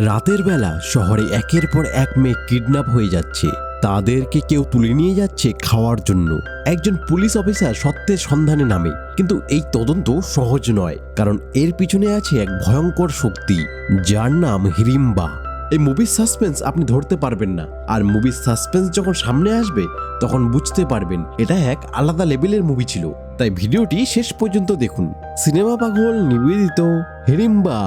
রাতের বেলা শহরে একের পর এক মেয়ে কিডন্যাপ হয়ে যাচ্ছে। তাদেরকে কেউ তুলে নিয়ে যাচ্ছে খাওয়ার জন্য। একজন পুলিশ অফিসার সত্যের সন্ধানে নামে। কিন্তু এই তদন্ত সহজ নয়, কারণ এর পিছনে আছে এক ভয়ঙ্কর শক্তি, যার নাম হিরিম্বা। এই মুভির সাসপেন্স আপনি ধরতে পারবেন না, আর মুভির সাসপেন্স যখন সামনে আসবে, তখন বুঝতে পারবেন এটা এক আলাদা লেভেলের মুভি ছিল। তাই ভিডিওটি শেষ পর্যন্ত দেখুন। সিনেমা পাগল নিবেদিত হিরিম্বা।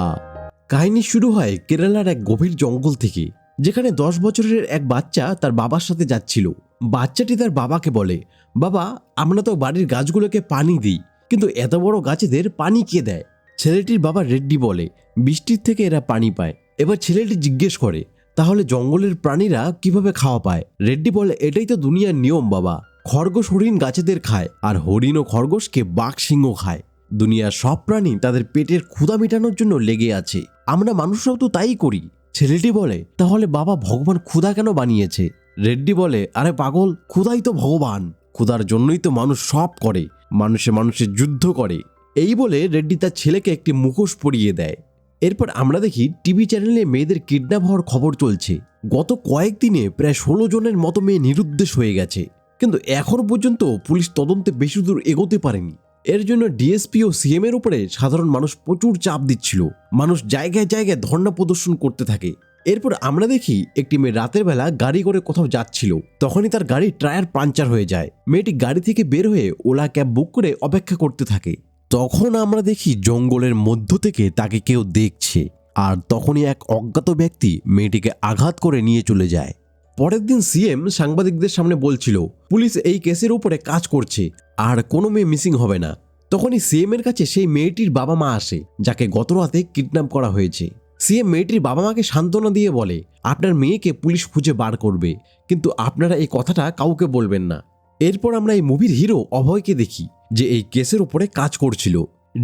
কাহিনী শুরু হয় কেরালার এক গভীর জঙ্গল থেকে, যেখানে দশ বছরের এক বাচ্চা তার বাবার সাথে যাচ্ছিল। বাচ্চাটি তার বাবাকে বলে, বাবা, আমরা তো বাড়ির গাছগুলোকে পানি দিই, কিন্তু এত বড় গাছেদের পানি কে দেয়? ছেলেটির বাবা রেড্ডি বলে, বৃষ্টির থেকে এরা পানি পায়। এবার ছেলেটি জিজ্ঞেস করে, তাহলে জঙ্গলের প্রাণীরা কীভাবে খাওয়া পায়? রেড্ডি বলে, এটাই তো দুনিয়ার নিয়ম বাবা, খরগোশ হরিণ গাছেদের খায়, আর হরিণ ও খরগোশকে বাঘ সিংহ খায়। দুনিয়ার সব প্রাণী তাদের পেটের ক্ষুধা মেটানোর জন্য লেগে আছে। আমরা মানুষরাও তো তাই করি। ছেলেটি বলে, তাহলে বাবা ভগবান ক্ষুধা কেন বানিয়েছে? রেড্ডি বলে, আরে পাগল, ক্ষুধাই তো ভগবান। ক্ষুধার জন্যই তো মানুষ সব করে, মানুষে মানুষের যুদ্ধ করে। এই বলে রেড্ডি তার ছেলেকে একটি মুখোশ পরিয়ে দেয়। এরপর আমরা দেখি টিভি চ্যানেলে মেয়েদের কিডন্যাপ হওয়ার খবর চলছে। গত কয়েকদিনে প্রায় ষোলো জনের মতো মেয়ে নিরুদ্দেশ হয়ে গেছে। কিন্তু এখন পর্যন্ত পুলিশ তদন্তে বেশি দূর এগোতে পারেনি। এর জন্য ডিএসপি ও সিএম এর উপরে সাধারণ মানুষ প্রচুর চাপ দিচ্ছিল। মানুষ জায়গায় জায়গায় ধর্ণা প্রদর্শন করতে থাকে। এরপর আমরা দেখি একটি মেয়ে রাতের বেলা গাড়ি করে কোথাও যাচ্ছিল। তখনই তার গাড়ি টায়ার পাঞ্চার হয়ে যায়। মেয়েটি গাড়ি থেকে বের হয়ে ওলা ক্যাব বুক করে অপেক্ষা করতে থাকে। তখন আমরা দেখি জঙ্গলের মধ্য থেকে তাকে কেউ দেখছে। আর তখনই এক অজ্ঞাত ব্যক্তি মেয়েটিকে আঘাত করে নিয়ে চলে যায়। পরের দিন সিএম সাংবাদিকদের সামনে বলছিল, পুলিশ এই কেসের উপরে কাজ করছে, আর কোনো মেয়ে মিসিং হবে না। তখনই সিএম এর কাছে সেই মেয়েটির বাবা মা আসে, যাকে গত রাতে কিডন্যাপ করা হয়েছে। সিএম মেয়েটির বাবা মাকে সান্ত্বনা দিয়ে বলে, আপনার মেয়েকে পুলিশ খুঁজে বার করবে, কিন্তু আপনারা এই কথাটা কাউকে বলবেন না। এরপর আমরা এই মুভির হিরো অভয়কে দেখি, যে এই কেসের উপরে কাজ করছিল।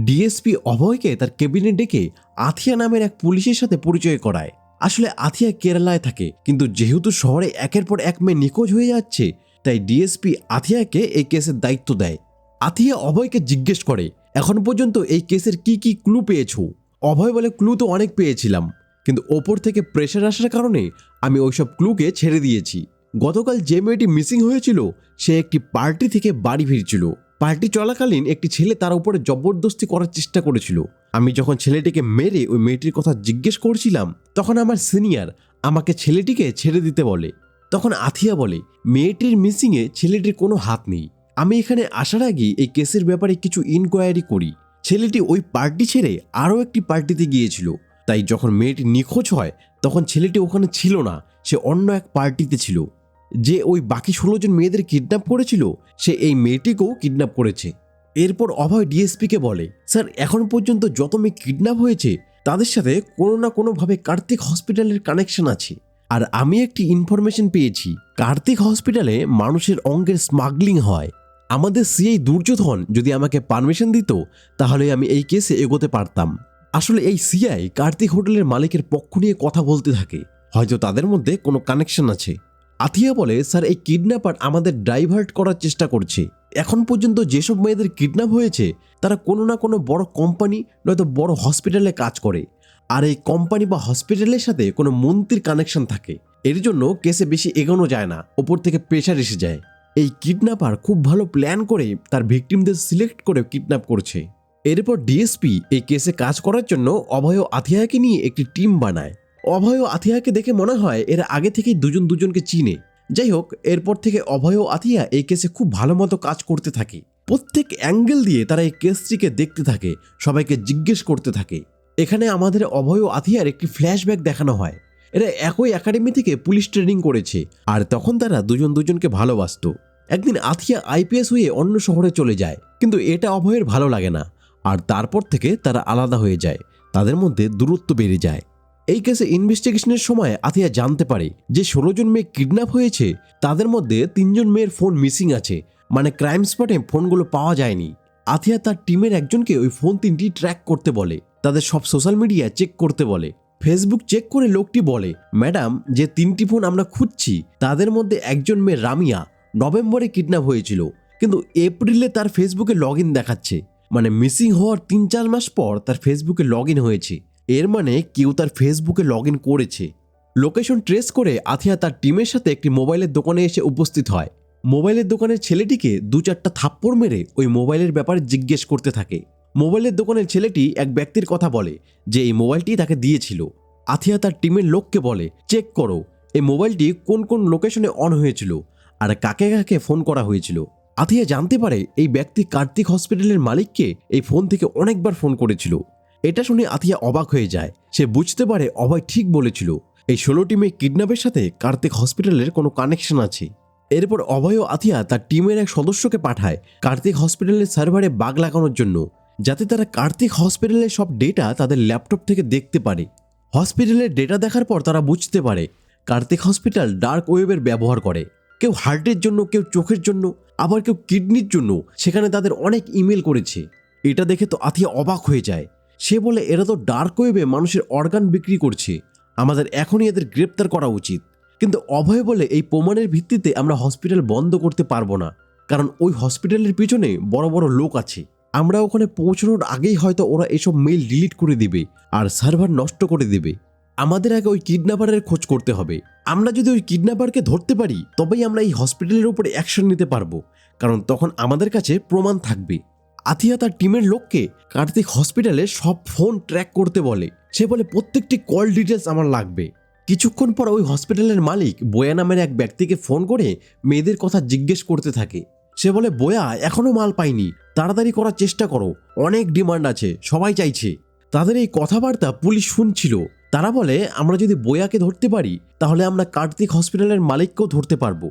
ডিএসপি অভয়কে তার কেবিনে ডেকে আথিয়া নামের এক পুলিশের সাথে পরিচয় করায়। আসলে আথিয়া কেরালায় থাকে, কিন্তু যেহেতু শহরে একের পর এক মেয়ে নিখোঁজ হয়ে যাচ্ছে, তাই ডিএসপি আথিয়াকে এই কেসের দায়িত্ব দেয়। আথিয়া অভয়কে জিজ্ঞেস করে, এখন পর্যন্ত এই কেসের কি কি ক্লু পেয়েছ? অভয় বলে, ক্লু তো অনেক পেয়েছিলাম, কিন্তু ওপর থেকে প্রেশার আসার কারণে আমি ওইসব ক্লুকে ছেড়ে দিয়েছি। গতকাল যে মেয়েটি মিসিং হয়েছিল, সে একটি পার্টি থেকে বাড়ি ফিরছিল। পার্টি চলাকালীন একটি ছেলে তার উপরে জবরদস্তি করার চেষ্টা করেছিল। আমি যখন ছেলেটিকে মেরে ওই মেয়েটির কথা জিজ্ঞেস করছিলাম, তখন আমার সিনিয়র আমাকে ছেলেটিকে ছেড়ে দিতে বলে। তখন আথিয়া বলে, মেয়েটির মিসিংয়ে ছেলেটির কোনো হাত নেই। আমি এখানে আসার আগে এই কেসের ব্যাপারে কিছু ইনকোয়ারি করি। ছেলেটি ওই পার্টি ছেড়ে আরও একটি পার্টিতে গিয়েছিল। তাই যখন মেয়েটি নিখোঁজ হয়, তখন ছেলেটি ওখানে ছিল না, সে অন্য এক পার্টিতে ছিল। যে ওই বাকি ষোলো জন মেয়েদের কিডন্যাপ করেছিল, সে এই মেয়েটিকেও কিডন্যাপ করেছে। এরপর অভয় ডিএসপিকে বলে, স্যার, এখন পর্যন্ত যত মেয়ে কিডন্যাপ হয়েছে, তাদের সাথে কোনো না কোনোভাবে কার্তিক হসপিটালের কানেকশন আছে। আর আমি একটি ইনফরমেশন পেয়েছি, কার্তিক হসপিটালে মানুষের অঙ্গের স্মাগলিং হয়। আমাদের সিআই দুর্যোধন যদি আমাকে পারমিশন দিত, তাহলে আমি এই কেসে এগোতে পারতাম। আসলে এই সিআই কার্তিক হোটেলের মালিকের পক্ষ নিয়ে কথা বলতে থাকে। হয়তো তাদের মধ্যে কোনো কানেকশন আছে। আথিয়া বলে, স্যার, এই কিডন্যাপার আমাদের ডাইভার্ট করার চেষ্টা করছে। এখন পর্যন্ত যেসব মেয়েদের কিডন্যাপ হয়েছে, তারা কোনো না কোনো বড় কোম্পানি, নয়তো বড় হসপিটালে কাজ করে। আর এই কোম্পানি বা হসপিটালের সাথে কোনো মন্ত্রীর কানেকশন থাকে। এর জন্য কেসে বেশি এগোনো যায় না, ওপর থেকে প্রেশার এসে যায়। এই কিডন্যাপার খুব ভালো প্ল্যান করে তার ভিকটিমদের সিলেক্ট করে কিডন্যাপ করছে। এরপর ডিএসপি এই কেসে কাজ করার জন্য অভয় আথিয়াকে নিয়ে একটি টিম বানায়। অভয় ও আথিয়াকে দেখে মনে হয় এরা আগে থেকেই দুজন দুজনকে চিনে। যাই হোক, এরপর থেকে অভয় ও আথিয়া এই কেসে খুব ভালো মতো কাজ করতে থাকে। প্রত্যেক অ্যাঙ্গেল দিয়ে তারা এই কেসটিকে দেখতে থাকে, সবাইকে জিজ্ঞেস করতে থাকে। এখানে আমাদের অভয় ও আথিয়ার একটি ফ্ল্যাশব্যাক দেখানো হয়। এরা একই একাডেমি থেকে পুলিশ ট্রেনিং করেছে, আর তখন তারা দুজন দুজনকে ভালোবাসতো। একদিন আথিয়া আইপিএস হয়ে অন্য শহরে চলে যায়, কিন্তু এটা অভয়ের ভালো লাগে না, আর তারপর থেকে তারা আলাদা হয়ে যায়, তাদের মধ্যে দূরত্ব বেড়ে যায়। এই কেসে ইনভেস্টিগেশনের সময় আথিয়া জানতে পারে যে ষোলো জন মেয়ে কিডন্যাপ হয়েছে, তাদের মধ্যে তিনজন মেয়ের ফোন মিসিং আছে। মানে ক্রাইম স্পটে ফোনগুলো পাওয়া যায়নি। আথিয়া তার টিমের একজনকে ওই ফোন তিনটি ট্র্যাক করতে বলে। তাদের সব সোশ্যাল মিডিয়া চেক করতে বলে। ফেসবুক চেক করে লোকটি বলে ম্যাডাম যে তিনটি ফোন আমরা খুঁজছি, তাদের মধ্যে একজন মেয়ে রামিয়া নভেম্বরে কিডন্যাপ হয়েছিল। কিন্তু এপ্রিলে তার ফেসবুকে লগ দেখাচ্ছে। মানে মিসিং হওয়ার তিন চার মাস পর তার ফেসবুকে লগ হয়েছে। এর মানে কেউ তার ফেসবুকে লগ ইন করেছে। লোকেশন ট্রেস করে আথিয়া তার টিমের সাথে একটি মোবাইলের দোকানে এসে উপস্থিত হয়। মোবাইলের দোকানের ছেলেটিকে দু চারটা থাপ্পড় মেরে ওই মোবাইলের ব্যাপারে জিজ্ঞেস করতে থাকে। মোবাইলের দোকানের ছেলেটি এক ব্যক্তির কথা বলে যে এই মোবাইলটি তাকে দিয়েছিল। আথিয়া তার টিমের লোককে বলে, চেক করো, এই মোবাইলটি কোন কোন লোকেশনে অন হয়েছিল আর কাকে কাকে ফোন করা হয়েছিল? আথিয়া জানতে পারে এই ব্যক্তি কার্তিক হসপিটালের মালিককে এই ফোন থেকে অনেকবার ফোন করেছিল। এটা শুনে আথিয়া অবাক হয়ে যায়। সে বুঝতে পারে অভয় ঠিক বলেছিল। এই ষোলোটি মেয়ে কিডন্যাপের সাথে কার্তিক হসপিটালের কোনো কানেকশন আছে। এরপর অভয় ও আথিয়া তার টিমের এক সদস্যকে পাঠায় কার্তিক হসপিটালের সার্ভারে বাগ লাগানোর জন্য, যাতে তারা কার্তিক হসপিটালের সব ডেটা তাদের ল্যাপটপ থেকে দেখতে পারে। হসপিটালের ডেটা দেখার পর তারা বুঝতে পারে কার্তিক হসপিটাল ডার্ক ওয়েবের ব্যবহার করে। কেউ হার্টের জন্য, কেউ চোখের জন্য, আবার কেউ কিডনির জন্য, সেখানে তাদের অনেক ইমেল করেছে। এটা দেখে তো আথিয়া অবাক হয়ে যায়। সে বলে, এরা তো ডার্ক ওয়েবে মানুষের অর্গান বিক্রি করছে। আমাদের এখনই এদের গ্রেপ্তার করা উচিত। কিন্তু অভয় বলে, এই প্রমাণের ভিত্তিতে আমরা হসপিটাল বন্ধ করতে পারব না। কারণ ওই হসপিটালের পিছনে বড় বড় লোক আছে। আমরা ওখানে পৌঁছানোর আগেই হয়তো ওরা এসব মেইল ডিলিট করে দিবে আর সার্ভার নষ্ট করে দেবে। আমাদের আগে ওই কিডন্যাপারের খোঁজ করতে হবে। আমরা যদি ওই কিডন্যাপারকে ধরতে পারি, তবেই আমরা এই হসপিটালের উপরে অ্যাকশন নিতে পারব। কারণ তখন আমাদের কাছে প্রমাণ থাকবে। আথিয়া তার টিমের লোককে কার্তিক হসপিটালে সব ফোন ট্র্যাক করতে বলে। সে বলে, প্রত্যেকটি কল ডিটেলস আমার লাগবে। কিছুক্ষণ পর ওই হসপিটালের মালিক বোয়া নামের এক ব্যক্তিকে ফোন করে মেয়েদের কথা জিজ্ঞেস করতে থাকে। সে বলে, বোয়া, এখনও মাল পাইনি। তাড়াতাড়ি করার চেষ্টা করো। অনেক ডিমান্ড আছে, সবাই চাইছে। তাদের এই কথাবার্তা পুলিশ শুনছিল। তারা বলে, আমরা যদি বোয়াকে ধরতে পারি, তাহলে আমরা কার্তিক হসপিটালের মালিককেও ধরতে পারব।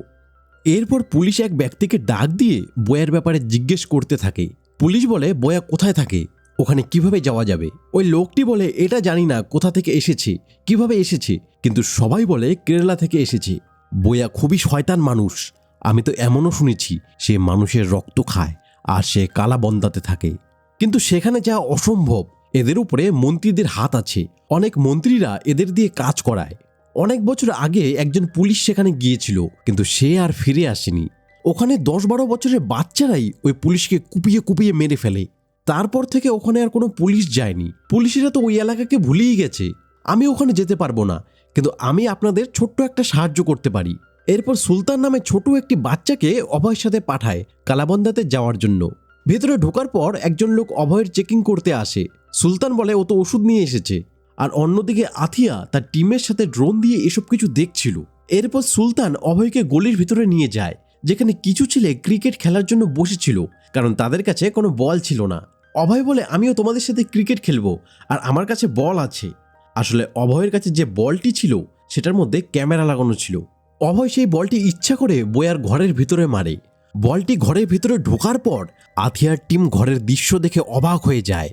এরপর পুলিশ এক ব্যক্তিকে ডাক দিয়ে বইয়ের ব্যাপারে জিজ্ঞেস করতে থাকে। পুলিশ বলে বয়া কোথায় থাকে? ওখানে কীভাবে যাওয়া যাবে? ওই লোকটি বলে, এটা জানি না, কোথা থেকে এসেছে? কীভাবে এসেছে? কিন্তু সবাই বলে, কেরালা থেকে এসেছে। বয়া খুবই শয়তান মানুষ। আমি তো এমনও শুনেছি, সে মানুষের রক্ত খায় আর সে কালা বন্দাতে থাকে। কিন্তু সেখানে যাওয়া অসম্ভব। এদের উপরে মন্ত্রীদের হাত আছে। অনেক মন্ত্রীরা এদের দিয়ে কাজ করায়। অনেক বছর আগে একজন পুলিশ সেখানে গিয়েছিল, কিন্তু সে আর ফিরে আসেনি। ওখানে দশ বারো বছরের বাচ্চারাই ওই পুলিশকে কুপিয়ে কুপিয়ে মেরে ফেলে। তারপর থেকে ওখানে আর কোনো পুলিশ যায়নি। পুলিশেরা তো ওই এলাকাকে ভুলেই গেছে। আমি ওখানে যেতে পারব না, কিন্তু আমি আপনাদের ছোট্ট একটা সাহায্য করতে পারি। এরপর সুলতান নামে ছোট একটি বাচ্চাকে অভয়ের সাথে পাঠায় কালাবন্দাতে যাওয়ার জন্য। ভেতরে ঢোকার পর একজন লোক অভয়ের চেকিং করতে আসে। সুলতান বলে, ও তো ওষুধ নিয়ে এসেছে। আর অন্যদিকে আথিয়া তার টিমের সাথে ড্রোন দিয়ে এসব কিছু দেখছিল। এরপর সুলতান অভয়কে গলির ভিতরে নিয়ে যায়। যেখানে কিছু ছেলে ক্রিকেট খেলার জন্য বসেছিল, কারণ তাদের কাছে কোনো বল ছিল না। অভয় বলে, আমিও তোমাদের সাথে ক্রিকেট খেলব, আর আমার কাছে বল আছে। আসলে অভয়ের কাছে যে বলটি ছিল, সেটার মধ্যে ক্যামেরা লাগানো ছিল। অভয় সেই বলটি ইচ্ছা করে বয়ার ঘরের ভিতরে মারে। বলটি ঘরের ভিতরে ঢোকার পর আথিয়ার টিম ঘরের দৃশ্য দেখে অবাক হয়ে যায়,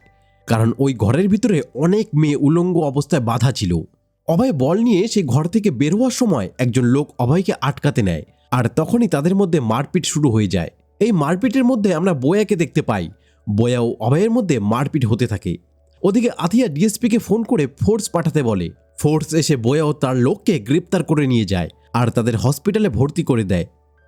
কারণ ওই ঘরের ভিতরে অনেক মেয়ে উলঙ্গ অবস্থায় বাধা ছিল। অভয় বল নিয়ে সেই ঘর থেকে বের হওয়ার সময় একজন লোক অভয়কে আটকাতে নেয়। আর তখনই তাদের মধ্যে মারপিট শুরু হয়ে যায়। এই মারপিটের মধ্যে আমরা বয়াকে দেখতে পাই। বয়া ও অভয়ের মধ্যে মারপিট হতে থাকে। ওদিকে আথিয়া ডিএসপিকে ফোন করে ফোর্স পাঠাতে বলে। ফোর্স এসে বয়া ও তার লোককে গ্রেপ্তার করে নিয়ে যায় আর তাদের হসপিটালে ভর্তি করে দেয়।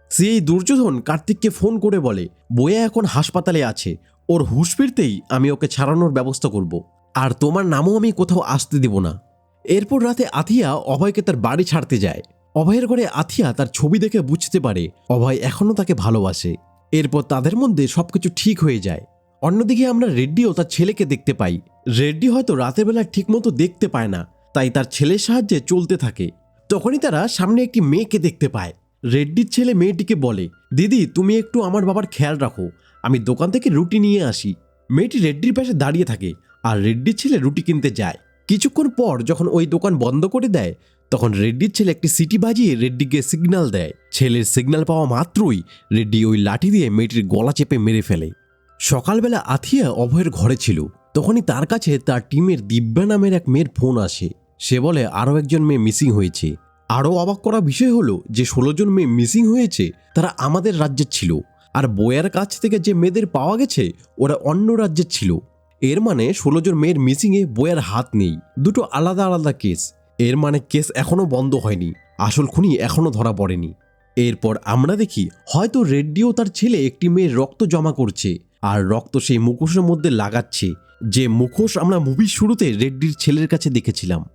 সেই দুর্যোধন কার্তিককে ফোন করে বলে, বয়া এখন হাসপাতালে আছে। ওর হুশ ফিরতেই আমি ওকে ছাড়ানোর ব্যবস্থা করব। আর তোমার নামও আমি কোথাও আসতে দেব না। এরপর রাতে আথিয়া অভয়কে তার বাড়ি ছাড়তে যায়। অভয়ের ঘরে আথিয়া তার ছবি দেখে বুঝতে পারে অভয় এখনও তাকে ভালোবাসে। এরপর তাদের মধ্যে সবকিছু ঠিক হয়ে যায়। অন্যদিকে আমরা রেড্ডিও তার ছেলেকে দেখতে পাই। রেড্ডি হয়তো রাতের বেলা ঠিকমতো দেখতে পায় না, তাই তার ছেলের সাহায্যে চলতে থাকে। তখনই তারা সামনে একটি মেয়েকে দেখতে পায়। রেড্ডির ছেলে মেয়েটিকে বলে, দিদি, তুমি একটু আমার বাবার খেয়াল রাখো। আমি দোকান থেকে রুটি নিয়ে আসি। মেয়েটি রেড্ডির পাশে দাঁড়িয়ে থাকে, আর রেড্ডির ছেলে রুটি কিনতে যায়। কিছুক্ষণ পর যখন ওই দোকান বন্ধ করে দেয় তখন রেড্ডির ছেলে একটি সিটি বাজিয়ে রেড্ডিকে সিগনাল দেয়। ছেলের সিগন্যাল পাওয়া মাত্রই রেড্ডি ওই লাঠি দিয়ে মেয়েটির গলা চেপে মেরে ফেলে। সকালবেলা আথিয়া অভয়ের ঘরে ছিল। তখনই তার কাছে তার টিমের দিব্যা নামের এক মেয়ের ফোন আসে। সে বলে, আরও একজন মেয়ে মিসিং হয়েছে। আরও অবাক করা বিষয় হলো যে ষোলো জন মেয়ে মিসিং হয়েছে, তারা আমাদের রাজ্যের ছিল। আর বইয়ের কাছ থেকে যে মেয়েদের পাওয়া গেছে, ওরা অন্য রাজ্যের ছিল। এর মানে ষোলো জন মেয়ের মিসিংয়ে বইয়ের হাত নেই। দুটো আলাদা আলাদা কেস। এর মানে কেস এখনও বন্ধ হয়নি। আসল খুনি এখনও ধরা পড়েনি। এরপর আমরা দেখি, হয়তো রেড্ডিও তার ছেলে একটি মেয়ের রক্ত জমা করছে আর রক্ত সেই মুখোশের মধ্যে লাগাচ্ছে, যে মুখোশ আমরা মুভির শুরুতে রেড্ডির ছেলের কাছে দেখেছিলাম।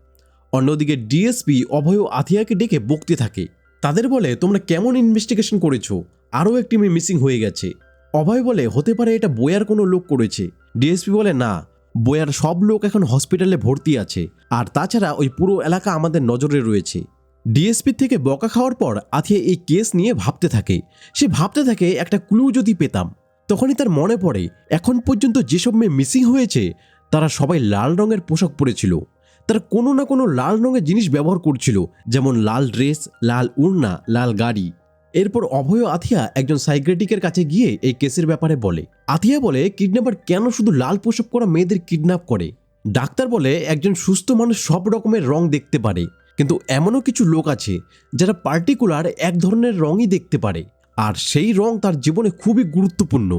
অন্যদিকে ডিএসপি অভয় আথিয়াকে ডেকে বকতে থাকে। তাদের বলে, তোমরা কেমন ইনভেস্টিগেশন করেছ? আরও একটি মেয়ে মিসিং হয়ে গেছে। অভয় বলে, হতে পারে এটা বয়ার কোনো লোক করেছে। ডিএসপি বলে, না বয়ার সব লোক এখন হসপিটালে ভর্তি আছে। আর তাছাড়া ওই পুরো এলাকা আমাদের নজরে রয়েছে। ডিএসপি থেকে বকা খাওয়ার পর আথিয়া এই কেস নিয়ে ভাবতে থাকে। সে ভাবতে থাকে, একটা ক্লু যদি পেতাম, তখনই তার মনে পড়ে, এখন পর্যন্ত যেসব মেয়ে মিসিং হয়েছে, তারা সবাই লাল রঙের পোশাক পরেছিল। তারা কোনো না কোনো লাল রঙের জিনিস ব্যবহার করছিল, যেমন লাল ড্রেস লাল উড়না, লাল গাড়ি। এরপর অভয় আথিয়া একজন সাইক্রেটিকের কাছে গিয়ে এই কেসের ব্যাপারে বলে। আথিয়া বলে, কিডন্যাপার কেন শুধু লাল পোশাক করা মেয়েদের কিডন্যাপ করে? ডাক্তার বলে, একজন সুস্থ মানুষ সব রকমের রং দেখতে পারে, কিন্তু এমনও কিছু লোক আছে যারা পার্টিকুলার এক ধরনের রঙই দেখতে পারে, আর সেই রং তার জীবনে খুবই গুরুত্বপূর্ণ,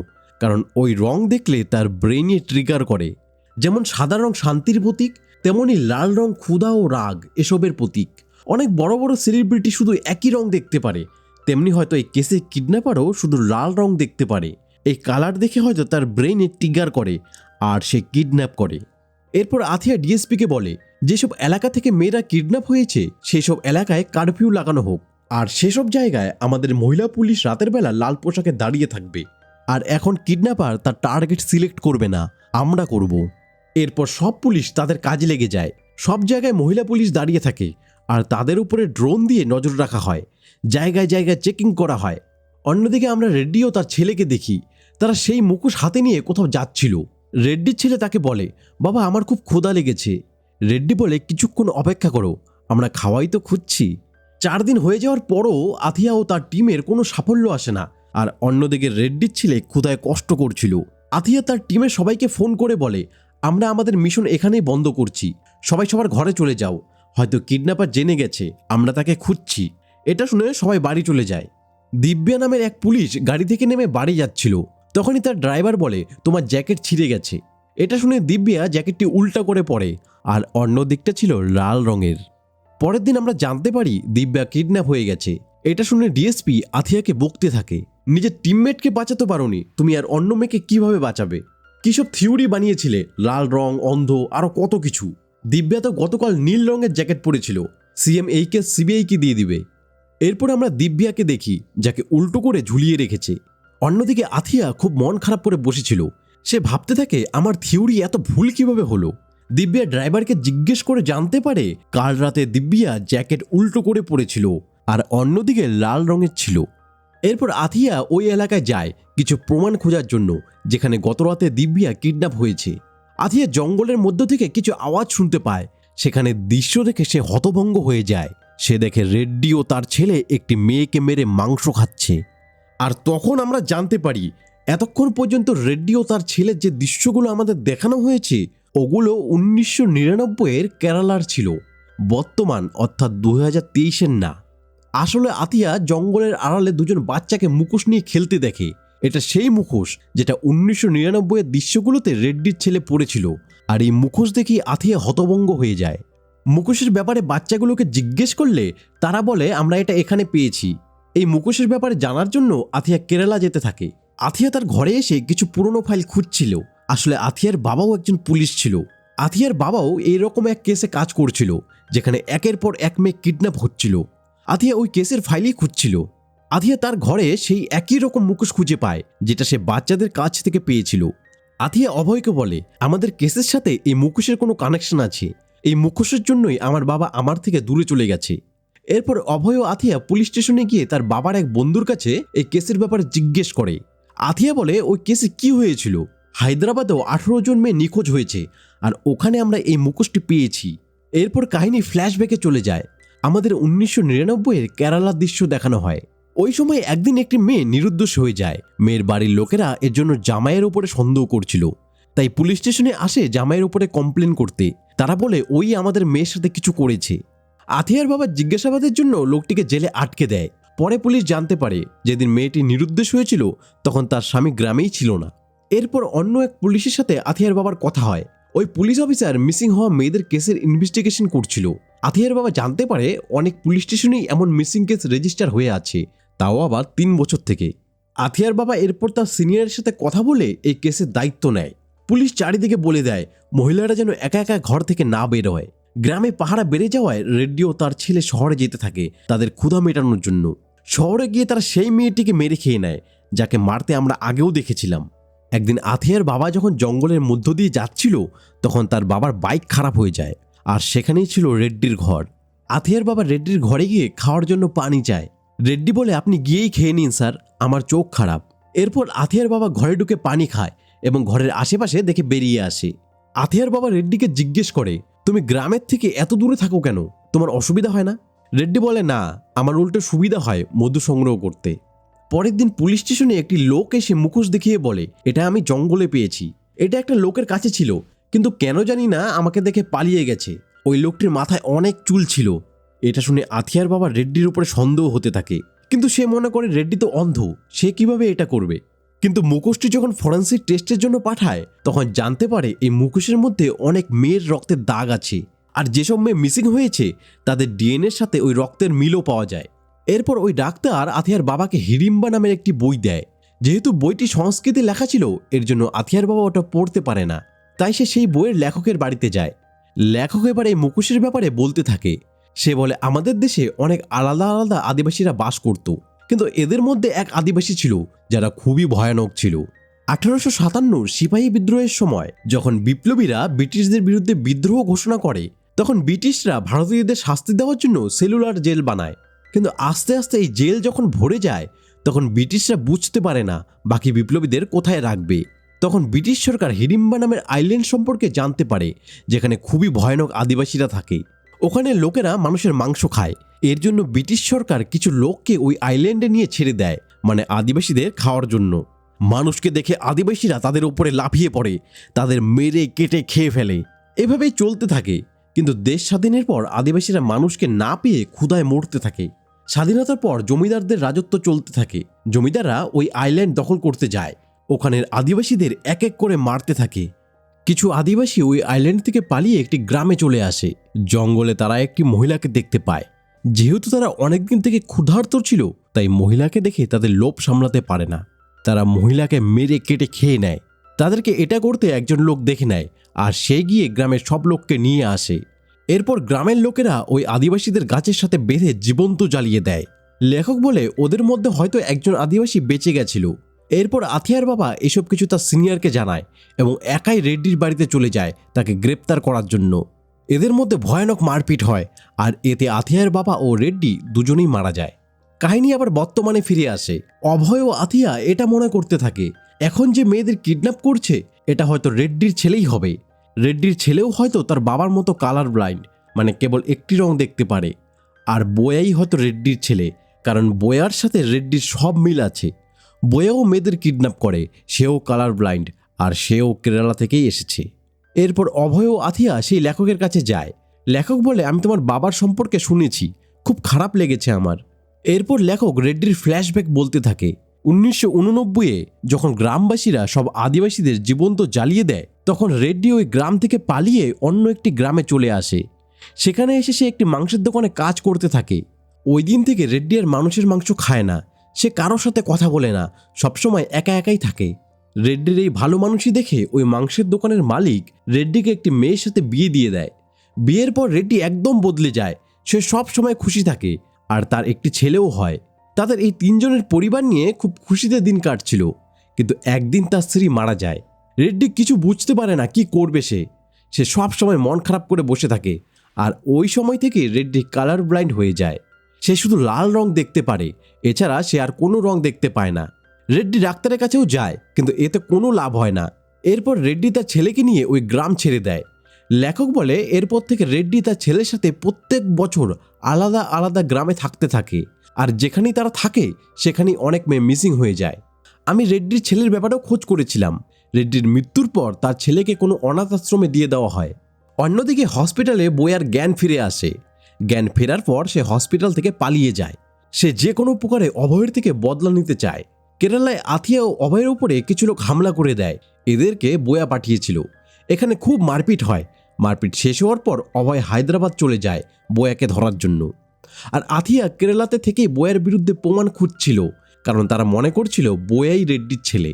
কারণ ওই রং দেখলে তার ব্রেইনে ট্রিগার করে। যেমন সাদা রং শান্তির প্রতীক, তেমনি লাল রং ক্ষুধা ও রাগ, এসবের প্রতীক। অনেক বড় বড় সেলিব্রিটি শুধু একই রং দেখতে পারে তেমনি হয়তো এই কেসে কিডন্যাপারও শুধু লাল রং দেখতে পারে। এই কালার দেখে হয়তো তার ব্রেইনে টিগার করে আর সে কিডন্যাপ করে। এরপর আথিয়া ডিএসপিকে বলে, যেসব এলাকা থেকে মেয়েরা কিডন্যাপ হয়েছে সেই সব এলাকায় কারফিউ লাগানো হোক। আর সেসব জায়গায় আমাদের মহিলা পুলিশ রাতের বেলা লাল পোশাকে দাঁড়িয়ে থাকবে। আর এখন কিডন্যাপার তার টার্গেট সিলেক্ট করবে না, আমরা করব। এরপর সব পুলিশ তাদের কাজে লেগে যায়। সব জায়গায় মহিলা পুলিশ দাঁড়িয়ে থাকে, আর তাদের উপরে ড্রোন দিয়ে নজর রাখা হয়। জায়গায় জায়গায় চেকিং করা হয়। অন্যদিকে আমরা রেড্ডি ও তার ছেলেকে দেখি। তারা সেই মুখোশ হাতে নিয়ে কোথাও যাচ্ছিল। রেড্ডির ছেলে তাকে বলে, বাবা, আমার খুব ক্ষুধা লেগেছে। রেড্ডি বলে, কিছুক্ষণ অপেক্ষা করো, আমরা খাওয়াই তো খুঁজছি। চার দিন হয়ে যাওয়ার পরও আথিয়া ও তার টিমের কোনো সাফল্য আসে না। আর অন্যদিকে রেড্ডির ছেলে ক্ষুধায় কষ্ট করছিল। আথিয়া তার টিমের সবাইকে ফোন করে বলে, আমরা আমাদের মিশন এখানেই বন্ধ করছি। সবাই সবার ঘরে চলে যাও। হয়তো কিডন্যাপার জেনে গেছে, আমরা তাকে খুঁজছি। এটা শুনে সবাই বাড়ি চলে যায়। দিব্যা নামের এক পুলিশ গাড়ি থেকে নেমে বাড়ি যাচ্ছিল। তখনই তার ড্রাইভার বলে, তোমার জ্যাকেট ছিঁড়ে গেছে। এটা শুনে দিব্যা জ্যাকেটটি উল্টা করে পড়ে আর অন্য দিকটা ছিল লাল রঙের। পরের দিন আমরা জানতে পারি দিব্যা কিডন্যাপ হয়ে গেছে। এটা শুনে ডিএসপি আথিয়াকে বকতে থাকে, নিজের টিমমেটকে বাঁচাতে পারোনি, তুমি আর অন্য মেয়েকে কীভাবে বাঁচাবে? কিসব থিওরি বানিয়েছিলে? লাল রং, অন্ধ আরও কত কিছু? দিব্যা তো গতকাল নীল রঙের জ্যাকেট পরেছিল। সিএম এই কেস সিবিআইকে দিয়ে দিবে। এরপর আমরা দিব্যাকে দেখি, যাকে উল্টো করে ঝুলিয়ে রেখেছে। অন্যদিকে আথিয়া খুব মন খারাপ করে বসেছিল। সে ভাবতে থাকে, আমার থিওরি এত ভুল কীভাবে হলো? দিব্যা ড্রাইভারকে জিজ্ঞেস করে জানতে পারে, কাল রাতে দিব্যা জ্যাকেট উল্টো করে পড়েছিল আর অন্যদিকে লাল রঙের ছিল। এরপর আথিয়া ওই এলাকায় যায় কিছু প্রমাণ খোঁজার জন্য, যেখানে গত রাতে দিব্যা কিডন্যাপ হয়েছে। আথিয়া জঙ্গলের মধ্য থেকে কিছু আওয়াজ শুনতে পায়, সেখানে দৃশ্য দেখে সে হতভঙ্গ হয়ে যায়। সে দেখে রেড্ডি ও তার ছেলে একটি মেয়েকে মেরে মাংস খাচ্ছে। আর তখন আমরা জানতে পারি, এতক্ষণ পর্যন্ত রেড্ডি ও তার ছেলের যে দৃশ্যগুলো আমাদের দেখানো হয়েছে, ওগুলো উনিশশো নিরানব্বইয়ের কেরালার ছিল। বর্তমান অর্থাৎ দু হাজার তেইশের না। আসলে আতিয়া জঙ্গলের আড়ালে দুজন বাচ্চাকে মুখোশ নিয়ে খেলতে দেখে। এটা সেই মুখোশ যেটা উনিশশো নিরানব্বইয়ের দৃশ্যগুলোতে রেড্ডির ছেলে পড়েছিল। আর এই মুখোশ দেখি আথিয়া হতভঙ্গ হয়ে যায়। মুখোশের ব্যাপারে বাচ্চাগুলোকে জিজ্ঞেস করলে তারা বলে, আমরা এটা এখানে পেয়েছি। এই মুখোশের ব্যাপারে জানার জন্য আথিয়া কেরালা যেতে থাকে। আথিয়া তার ঘরে এসে কিছু পুরনো ফাইল খুঁজছিল। আসলে আথিয়ার বাবাও একজন পুলিশ ছিল। আথিয়ার বাবাও এইরকম এক কেসে কাজ করছিল, যেখানে একের পর এক মেয়ে কিডন্যাপ হচ্ছিল। আথিয়া ওই কেসের ফাইলই খুঁজছিল। আথিয়া তার ঘরে সেই একই রকম মুখোশ খুঁজে পায়, যেটা সে বাচ্চাদের কাছ থেকে পেয়েছিল। আথিয়া অভয়কে বলে, আমাদের কেসের সাথে এই মুখোশের কোনো কানেকশন আছে। এই মুখোশের জন্যই আমার বাবা আমার থেকে দূরে চলে গেছে। এরপর অভয় ও আথিয়া পুলিশ স্টেশনে গিয়ে তার বাবার এক বন্ধুর কাছে এই কেসের ব্যাপারে জিজ্ঞেস করে। আথিয়া বলে, ওই কেসে কি হয়েছিল? হায়দ্রাবাদেও আঠেরো জন মেয়ে নিখোঁজ হয়েছে আর ওখানে আমরা এই মুখোশটি পেয়েছি। এরপর কাহিনী ফ্ল্যাশব্যাকে চলে যায়। আমাদের উনিশশো নিরানব্বইয়ের কেরালার দৃশ্য দেখানো হয়। ওই সময় একদিন একটি মেয়ে নিরুদ্দেশ হয়ে যায়। মেয়ের বাড়ির লোকেরা এর জন্য জামাইয়ের উপরে সন্দেহ করছিল। তাই পুলিশ স্টেশনে আসে জামাইয়ের উপরে কমপ্লেন করতে। তারা বলে, ওই আমাদের মেয়ের সাথে কিছু করেছে। আথিয়ার বাবা জিজ্ঞাসাবাদের জন্য লোকটিকে জেলে আটকে দেয়। পরে পুলিশ জানতে পারে, যেদিন মেয়েটি নিরুদ্দেশ হয়েছিল, তখন তার স্বামী গ্রামেই ছিল না। এরপর অন্য এক পুলিশের সাথে আথিয়ার বাবার কথা হয়। ওই পুলিশ অফিসার মিসিং হওয়া মেয়েদের কেসের ইনভেস্টিগেশন করছিল। আথিয়ার বাবা জানতে পারে, অনেক পুলিশ স্টেশনেই এমন মিসিং কেস রেজিস্টার হয়ে আছে, তাও আবার তিন বছর থেকে। আথিয়ার বাবা এরপর তার সিনিয়রের সাথে কথা বলে এই কেসের দায়িত্ব নেয়। পুলিশ চারিদিকে বলে দেয়, মহিলারা যেন একা একা ঘর থেকে না বের হয়। গ্রামে পাহারা বেড়ে যাওয়ায় রেড্ডিও তার ছেলে শহরে যেতে থাকে, তাদের ক্ষুধা মেটানোর জন্য। শহরে গিয়ে তারা সেই মেয়েটিকে মেরে খেয়ে নেয়, যাকে মারতে আমরা আগেও দেখেছিলাম। একদিন আথিয়ার বাবা যখন জঙ্গলের মধ্য দিয়ে যাচ্ছিল, তখন তার বাবার বাইক খারাপ হয়ে যায়, আর সেখানেই ছিল রেড্ডির ঘর। আথিয়ার বাবা রেড্ডির ঘরে গিয়ে খাওয়ার জন্য পানি চায়। রেড্ডি বলে, আপনি গিয়েই খেয়ে নিন, স্যার, আমার চোখ খারাপ। এরপর আথিয়ার বাবা ঘরে ঢুকে পানি খায় এবং ঘরের আশেপাশে দেখে বেরিয়ে আসে। আথিয়ার বাবা রেড্ডিকে জিজ্ঞেস করে, তুমি গ্রামের থেকে এত দূরে থাকো কেন? তোমার অসুবিধা হয় না? রেড্ডি বলে, না, আমার উল্টো সুবিধা হয় মধু সংগ্রহ করতে। পরের দিন পুলিশ স্টেশনে একটি লোক এসে মুখোশ দেখিয়ে বলে, এটা আমি জঙ্গলে পেয়েছি। এটা একটা লোকের কাছে ছিল, কিন্তু কেন জানি না আমাকে দেখে পালিয়ে গেছে। ওই লোকটির মাথায় অনেক চুল ছিল। এটা শুনে আথিয়ার বাবা রেড্ডির উপরে সন্দেহ হতে থাকে। কিন্তু সে মনে করে রেড্ডি তো অন্ধ, সে কীভাবে এটা করবে? কিন্তু মুখোশটি যখন ফরেন্সিক টেস্টের জন্য পাঠায়, তখন জানতে পারে এই মুখোশের মধ্যে অনেক মেয়ের রক্তের দাগ আছে। আর যেসব মেয়ে মিসিং হয়েছে, তাদের ডিএনএর সাথে ওই রক্তের মিলও পাওয়া যায়। এরপর ওই ডাক্তার আথিয়ার বাবাকে হিড়িম্বা নামের একটি বই দেয়। যেহেতু বইটি সংস্কৃতে লেখা ছিল, এর জন্য আথিয়ার বাবা ওটা পড়তে পারে না। তাই সে সেই বইয়ের লেখকের বাড়িতে যায়। লেখক এবার এই মুখোশের ব্যাপারে বলতে থাকে। সে বলে, আমাদের দেশে অনেক আলাদা আলাদা আদিবাসীরা বাস করত। কিন্তু এদের মধ্যে এক আদিবাসী ছিল, যারা খুবই ভয়ানক ছিল। আঠারোশো সাতান্ন সিপাহী বিদ্রোহের সময় যখন বিপ্লবীরা ব্রিটিশদের বিরুদ্ধে বিদ্রোহ ঘোষণা করে, তখন ব্রিটিশরা ভারতীয়দের শাস্তি দেওয়ার জন্য সেলুলার জেল বানায়। কিন্তু আস্তে আস্তে এই জেল যখন ভরে যায়, তখন ব্রিটিশরা বুঝতে পারে না বাকি বিপ্লবীদের কোথায় রাখবে। তখন ব্রিটিশ সরকার হিডিম্বা নামের আইল্যান্ড সম্পর্কে জানতে পারে, যেখানে খুবই ভয়ানক আদিবাসীরা থাকে। ওখানে লোকেরা মানুষের মাংস খায় এর জন্য ব্রিটিশ সরকার কিছু লোককে ওই আইল্যান্ডে নিয়ে ছেড়ে দেয় মানে আদিবাসীদের খাওয়ার জন্য। মানুষকে দেখে আদিবাসীরা তাদের উপরে লাফিয়ে পড়ে, তাদের মেরে, কেটে খেয়ে ফেলে। এভাবেই চলতে থাকে, কিন্তু দেশ স্বাধীনের পর আদিবাসীরা মানুষকে না পেয়ে ক্ষুধায় মরতে থাকে। স্বাধীনতার পর জমিদারদের রাজত্ব চলতে থাকে। জমিদাররা ওই আইল্যান্ড দখল করতে যায়, ওখানের আদিবাসীদের এক এক করে মারতে থাকে। কিছু আদিবাসী ওই আইল্যান্ড থেকে পালিয়ে একটি গ্রামে চলে আসে। জঙ্গলে তারা একটি মহিলাকে দেখতে পায়। যেহেতু তারা অনেকদিন থেকে ক্ষুধার্ত ছিল, তাই মহিলাকে দেখে তাদের লোভ সামলাতে পারে না। তারা মহিলাকে মেরে কেটে খেয়ে নেয়। তাদেরকে এটা করতে একজন লোক দেখে নেয় আর সে গিয়ে গ্রামের সব লোককে নিয়ে আসে। এরপর গ্রামের লোকেরা ওই আদিবাসীদের গাছের সাথে বেঁধে জীবন্ত জ্বালিয়ে দেয়। লেখক বলে ওদের মধ্যে হয়তো একজন আদিবাসী বেঁচে গেছিল। এরপর আথিয়ার বাবা এসব কিছু তার সিনিয়রকে জানায় এবং একাই রেড্ডির বাড়িতে চলে যায় তাকে গ্রেপ্তার করার জন্য। এদের মধ্যে ভয়ানক মারপিট হয় আর এতে আথিয়ার বাবা ও রেড্ডি দুজনেই মারা যায়। কাহিনী আবার বর্তমানে ফিরে আসে। অভয় ও আথিয়া এটা মনে করতে থাকে, এখন যে মেয়েদের কিডন্যাপ করছে, এটা হয়তো রেড্ডির ছেলেই হবে। রেড্ডির ছেলেও হয়তো তার বাবার মতো কালার ব্লাইন্ড মানে কেবল একটি রং দেখতে পারে। আর বয়াই হয়তো রেড্ডির ছেলে, কারণ বয়ার সাথে রেড্ডির সব মিল আছে। বয়াও মেয়েদের কিডন্যাপ করে, সেও কালার ব্লাইন্ড, আর সেও কেরালা থেকেই এসেছে। এরপর অভয় ও আথিয়া সেই লেখকের কাছে যায়। লেখক বলে, আমি তোমার বাবার সম্পর্কে শুনেছি। খুব খারাপ লেগেছে আমার। এরপর লেখক রেড্ডির ফ্ল্যাশব্যাক বলতে থাকে, উনিশশো উননব্বইয়ে যখন গ্রামবাসীরা সব আদিবাসীদের জীবন্ত জ্বালিয়ে দেয়, তখন রেড্ডি ওই গ্রাম থেকে পালিয়ে অন্য একটি গ্রামে চলে আসে। সেখানে এসে সে একটি মাংসের দোকানে কাজ করতে থাকে। ওই দিন থেকে রেড্ডি আর মানুষের মাংস খায় না। সে কারোর সাথে কথা বলে না। সবসময় একা একাই থাকে। রেড্ডির এই ভালো মানুষই দেখে ওই মাংসের দোকানের মালিক রেড্ডিকে একটি মেয়ের সাথে বিয়ে দিয়ে দেয়। বিয়ের পর রেড্ডি একদম বদলে যায়। সে সব সময় খুশি থাকে আর তার একটি ছেলেও হয়। তাদের এই তিনজনের পরিবার নিয়ে খুব খুশিতে দিন কাটছিল, কিন্তু একদিন তার স্ত্রী মারা যায়। রেড্ডি কিছু বুঝতে পারে না কি করবে সে। সে সব সময় মন খারাপ করে বসে থাকে আর ওই সময় থেকে রেড্ডি কালার ব্লাইন্ড হয়ে যায়। সে শুধু লাল রং দেখতে পারে, এছাড়া সে আর কোনো রং দেখতে পায় না। রেড্ডি ডাক্তারের কাছেও যায়, কিন্তু এতে কোনো লাভ হয় না। এরপর রেড্ডি তার ছেলেকে নিয়ে ওই গ্রাম ছেড়ে দেয়। লেখক বলে, এরপর থেকে রেড্ডি তার ছেলের সাথে প্রত্যেক বছর আলাদা আলাদা গ্রামে থাকতে থাকে। আর যেখানেই তারা থাকে, সেখানেই অনেক মেয়ে মিসিং হয়ে যায়। আমি রেড্ডির ছেলের ব্যাপারেও খোঁজ করেছিলাম। রেড্ডির মৃত্যুর পর তার ছেলেকে কোনো অনাথ আশ্রমে দিয়ে দেওয়া হয়। অন্যদিকে হসপিটালে বইয়ার জ্ঞান ফিরে আসে। জ্ঞান ফেরার পর সে হসপিটাল থেকে পালিয়ে যায়। সে যে কোনো প্রকারে অভয়ের থেকে বদলা নিতে চায়। কেরালায় আথিয়া ও অভয়ের উপরে কিছু লোক হামলা করে দেয়। এদেরকে বয়া পাঠিয়েছিল। এখানে খুব মারপিট হয়। মারপিট শেষ হওয়ার পর অভয় হায়দ্রাবাদ চলে যায় বয়াকে ধরার জন্য। আর আথিয়া কেরালাতে থেকেই বয়ার বিরুদ্ধে প্রমাণ খুঁজছিল, কারণ তারা মনে করছিল বয়াই রেড্ডির ছেলে।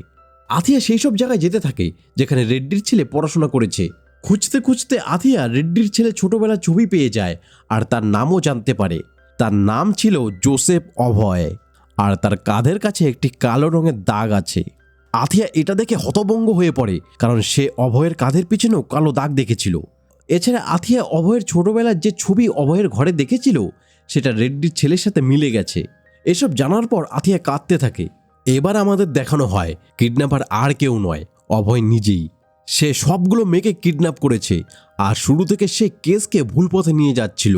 আথিয়া সেই সব জায়গায় যেতে থাকে, যেখানে রেড্ডির ছেলে পড়াশোনা করেছে। খুঁজতে খুঁজতে আথিয়া রেড্ডির ছেলে ছোটবেলার ছবি পেয়ে যায়, আর তার নামও জানতে পারে। তার নাম ছিল জোসেফ অভয়। আর তার কাঁধের কাছে একটি কালো রঙের দাগ আছে। আথিয়া এটা দেখে হতভঙ্গ হয়ে পড়ে, কারণ সে অভয়ের কাঁধের পিছনেও কালো দাগ দেখেছিল। এছাড়া আথিয়া অভয়ের ছোটবেলার যে ছবি অভয়ের ঘরে দেখেছিল, সেটা রেড্ডির ছেলের সাথে মিলে গেছে। এসব জানার পর আথিয়া কাঁদতে থাকে। এবার আমাদের দেখানো হয়, কিডন্যাপার আর কেউ নয়, অভয় নিজেই। সে সবগুলো মেয়েকে কিডন্যাপ করেছে, আর শুরু থেকে সে কেসকে ভুল পথে নিয়ে যাচ্ছিল।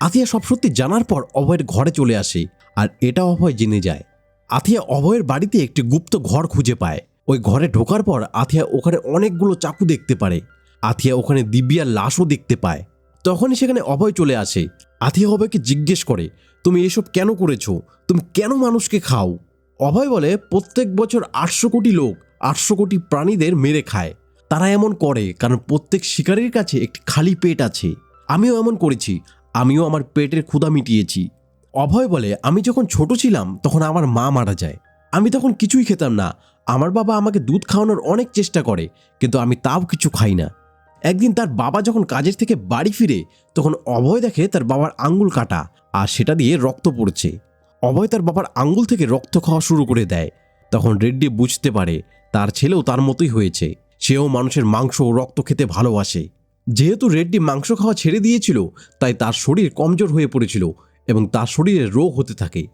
আথিয়া সব সত্যি জানার পর অভয়ের ঘরে চলে আসে। আর এটা অভয় জেনে যায়। আথিয়া অভয়ের বাড়িতে একটি গুপ্ত ঘর খুঁজে পায়। ওই ঘরে ঢোকার পর আথিয়া ওখানে অনেকগুলো চাকু দেখতে পারে। আথিয়া ওখানে দিব্যার লাশও দেখতে পায়। তখনই সেখানে অভয় চলে আসে। আথিয়া অভয়কে জিজ্ঞেস করে, তুমি এসব কেন করেছ? তুমি কেন মানুষকে খাও? অভয় বলে, প্রত্যেক বছর আটশো কোটি লোক আটশো কোটি প্রাণীদের মেরে খায়। তারা এমন করে কারণ প্রত্যেক শিকারীর কাছে একটি খালি পেট আছে। আমিও এমন করেছি। আমিও আমার পেটের ক্ষুধা মিটিয়েছি। অভয় বলে, আমি যখন ছোট ছিলাম, তখন আমার মা মারা যায়। আমি তখন কিছুই খেতাম না। আমার বাবা আমাকে দুধ খাওয়ানোর অনেক চেষ্টা করে, কিন্তু আমি তাও কিছু খাই না। একদিন তার বাবা যখন কাজের থেকে বাড়ি ফিরে, তখন অভয় দেখে তার বাবার আঙ্গুল কাটা আর সেটা দিয়ে রক্ত পড়ছে। অভয় তার বাবার আঙ্গুল থেকে রক্ত খাওয়া শুরু করে দেয়। তখন রেড্ডি বুঝতে পারে, তার ছেলেও তার মতোই হয়েছে। সেও মানুষের মাংস ও রক্ত খেতে ভালোবাসে। যেহেতু রেড্ডি মাংস খাওয়া ছেড়ে দিয়েছিল, তাই তার শরীর কমজোর হয়ে পড়েছিল। এবং তার শরীরে রোগ হতে থাকে।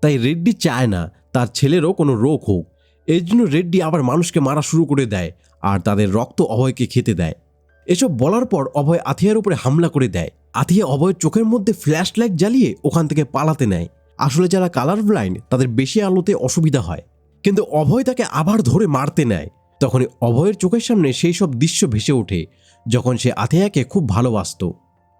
তাই রেড্ডি চায় না তার ছেলেরও কোনো রোগ হোক। এই জন্য রেড্ডি আবার মানুষকে মারা শুরু করে দেয় আর তাদের রক্ত অভয়কে খেতে দেয়। এসব বলার পর অভয় আথিয়ার উপরে হামলা করে দেয়। আথিয়া অভয়ের চোখের মধ্যে ফ্ল্যাশ লাইট জ্বালিয়ে ওখান থেকে পালাতে নেয়। আসলে যারা কালার ব্লাইন্ড, তাদের বেশি আলোতে অসুবিধা হয়। কিন্তু অভয় তাকে আবার ধরে মারতে নেয়। তখনই অভয়ের চোখের সামনে সেই সব দৃশ্য ভেসে ওঠে, যখন সে আথিয়াকে খুব ভালোবাসত।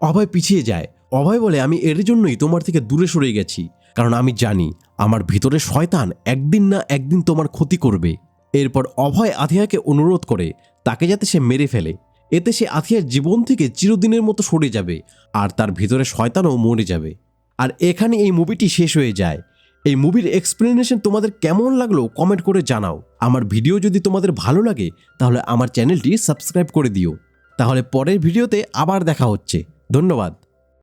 অভয় পিছিয়ে যায় অভয় বলে, আমি এর জন্যই তোমার থেকে দূরে সরে গেছি, কারণ আমি জানি আমার ভিতরে শয়তান একদিন না একদিন তোমার ক্ষতি করবে। এরপর অভয় আথিয়াকে অনুরোধ করে, তাকে যাতে সে মেরে ফেলে। এতে সে আথিয়ার জীবন থেকে চিরদিনের মতো সরে যাবে, আর তার ভিতরে শয়তানও মরে যাবে। আর এখানে এই মুভিটি শেষ হয়ে যায়। এই মুভির এক্সপ্লেনেশন তোমাদের কেমন লাগল কমেন্ট করে জানাও। আমার ভিডিও যদি তোমাদের ভালো লাগে, তাহলে আমার চ্যানেলটি সাবস্ক্রাইব করে দিও। তাহলে পরের ভিডিওতে আবার দেখা হচ্ছে। ধন্যবাদ।